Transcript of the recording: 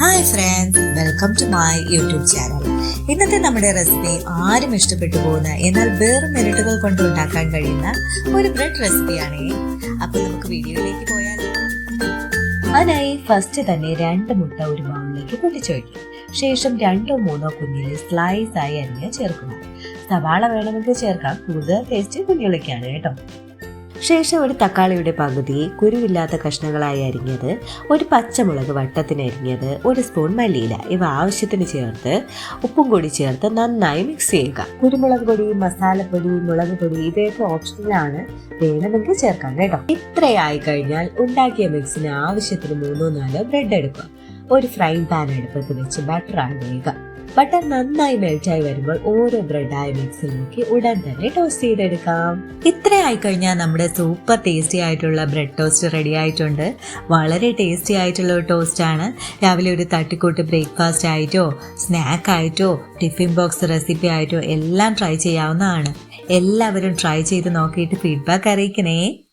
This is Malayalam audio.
Hi friends welcome to my YouTube channel ഇന്നത്തെ നമ്മുടെ റെസിപ്പി ആരും ഇഷ്ടപ്പെട്ടു പോകുന്ന എന്നാൽ വേറെ മിനിറ്റുകൾ കൊണ്ട് ഉണ്ടാക്കാൻ കഴിയുന്ന ഒരു ബ്രെഡ് റെസിപ്പിയാണ് അപ്പോൾ നമുക്ക് വീഡിയോയിലേക്ക് പോയാലോ? അതിനായി ഫസ്റ്റ് തന്നെ രണ്ട് മുട്ട ഒരു ബൗളിലേക്ക് പൊട്ടിച്ചൊഴിക്കും ശേഷം രണ്ടോ മൂന്നോ കുഞ്ഞിലെ സ്ലൈസ് ആയി അരിഞ്ഞ് ചേർക്കുക. സവാള വേണമെങ്കിൽ ചേർക്കാം. കൂടുതൽ ടേസ്റ്റ് കുഞ്ഞുള്ളിക്കാണ് കേട്ടോ. ശേഷം ഒരു തക്കാളിയുടെ പകുതി കുരുവില്ലാത്ത കഷ്ണങ്ങളായി അരിഞ്ഞത് ഒരു പച്ചമുളക് വട്ടത്തിന് അരിഞ്ഞത് ഒരു സ്പൂൺ മല്ലിയില ഇവ ആവശ്യത്തിന് ചേർത്ത് ഉപ്പും കൂടി ചേർത്ത് നന്നായി മിക്സ് ചെയ്യുക. കുരുമുളക് പൊടി മസാലപ്പൊടി മുളക് പൊടി ഇവയൊക്കെ ഓപ്ഷനിലാണ് വേണമെങ്കിൽ ചേർക്കാം കേട്ടോ. ഇത്രയായി കഴിഞ്ഞാൽ ഉണ്ടാക്കിയ മിക്സിന് ആവശ്യത്തിന് മൂന്നോ നാലോ ബ്രെഡ് എടുക്കുക. ഒരു ഫ്രൈ പാൻ അടുപ്പത്ത് വെച്ച് ബട്ടർ ആഡ് ചെയ്യുക. ബട്ടർ നന്നായി മെൽറ്റായി വരുമ്പോൾ ഓരോ ബ്രെഡായി മിക്സിൽ നോക്കി ഉടൻ തന്നെ ടോസ്റ്റ് ചെയ്തെടുക്കാം. ഇത്രയായി കഴിഞ്ഞാൽ നമ്മുടെ സൂപ്പർ ടേസ്റ്റി ആയിട്ടുള്ള ബ്രെഡ് ടോസ്റ്റ് റെഡി ആയിട്ടുണ്ട്. വളരെ ടേസ്റ്റി ആയിട്ടുള്ള ഒരു ടോസ്റ്റ് ആണ്. രാവിലെ ഒരു തട്ടിക്കൂട്ട് ബ്രേക്ക്ഫാസ്റ്റ് ആയിട്ടോ സ്നാക്ക് ആയിട്ടോ ടിഫിൻ ബോക്സ് റെസിപ്പി ആയിട്ടോ എല്ലാം ട്രൈ ചെയ്യാവുന്നതാണ്. എല്ലാവരും ട്രൈ ചെയ്ത് നോക്കിയിട്ട് ഫീഡ്ബാക്ക് അറിയിക്കണേ.